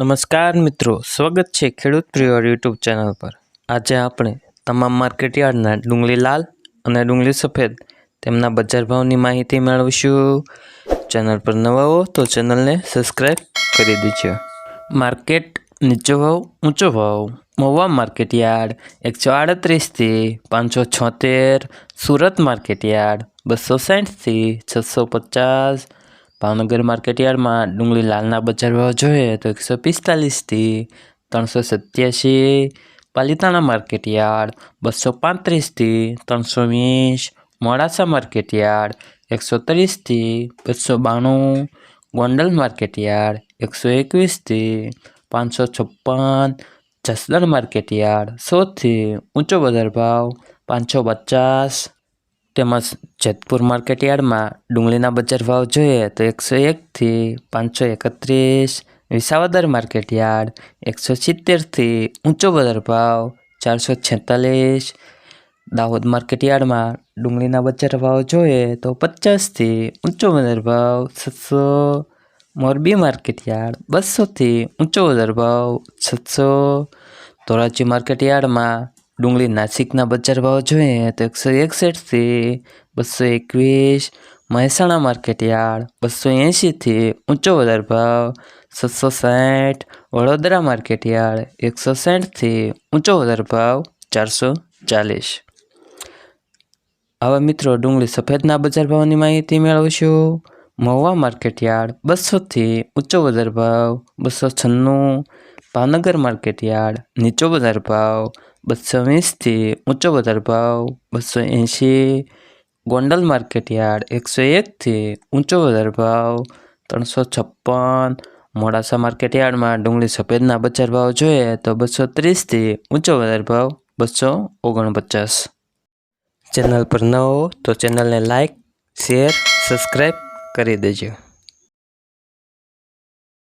નમસ્કાર મિત્રો, સ્વાગત છે ખેડૂત પ્રિય યુટ્યુબ ચેનલ પર. આજે આપણે તમામ માર્કેટયાર્ડના ડુંગળી લાલ અને ડુંગળી સફેદ તેમના બજાર ભાવની માહિતી મેળવીશું. ચેનલ પર નવા હો તો ચેનલને સબસ્ક્રાઈબ કરી દેજો. માર્કેટ નીચો ભાવ, ઊંચો ભાવ. મહુવા માર્કેટયાર્ડ એકસો આડત્રીસથી પાંચસો છોતેર. સુરત માર્કેટયાર્ડ બસો સાઠથી છસો પચાસ. ભાવનગર માર્કેટયાર્ડમાં ડુંગળી લાલના બજાર ભાવ જોઈએ તો એકસો પિસ્તાલીસથી ત્રણસો સત્યાસી. પાલિતાણા માર્કેટયાર્ડ બસો પાંત્રીસથી ત્રણસો વીસ. મોડાસા માર્કેટયાર્ડ એકસો ત્રીસથી બસો બાણું. ગોંડલ માર્કેટયાર્ડ એકસો એકવીસથી પાંચસો છપ્પન. જસદણ માર્કેટયાર્ડ સોથી ઊંચો બજાર ભાવ પાંચસો પચાસ. તેમજ જેતપુર માર્કેટયાર્ડમાં ડુંગળીના બજાર ભાવ જોઈએ તો એકસો એકથી પાંચસો એકત્રીસ, વિસાવદર માર્કેટયાર્ડ એકસો સિત્તેરથી ઊંચો બજાર ભાવ ચારસો છેતાલીસ. દાહોદ માર્કેટયાર્ડમાં ડુંગળીના બજાર ભાવ જોઈએ તો પચાસથી ઊંચો બજાર ભાવ છસો મોરબી માર્કેટયાર્ડ બસોથી ઊંચો બજાર ભાવ છસો ધોરાજી માર્કેટયાર્ડમાં ડુંગળી નાસિકના બજાર ભાવ જોઈએ તો એકસો એકસઠથી બસો એકવીસ, મહેસાણા માર્કેટયાર્ડ બસો એંશીથી ઊંચો બજાર ભાવ, છસો સાઠ, વડોદરા માર્કેટયાર્ડ એકસો સાઠથી ઊંચો બજાર ભાવ ચારસો ચાલીસ. આવા મિત્રો ડુંગળી સફેદના બજાર ભાવની માહિતી મેળવશો. મહુવા માર્કેટયાર્ડ બસોથી ઊંચો બજાર ભાવ બસો છન્નું, ભાવનગર માર્કેટયાર્ડ નીચો બજાર ભાવ બસો વીસથી ઊંચો બજાર ભાવ, બસો એંશી, ગોંડલ માર્કેટયાર્ડ એકસો એકથી ઊંચો બજાર ભાવ, ત્રણસો છપ્પન, મોડાસા માર્કેટ યાર્ડમાં ડુંગળી સફેદના બજાર ભાવ જોઈએ તો બસો ત્રીસથી ઊંચો બજાર ભાવ, બસો ઓગણપચાસ. ચેનલ પર ન તો ચેનલને લાઈક, શેર, સબસ્ક્રાઈબ કરી દેજો.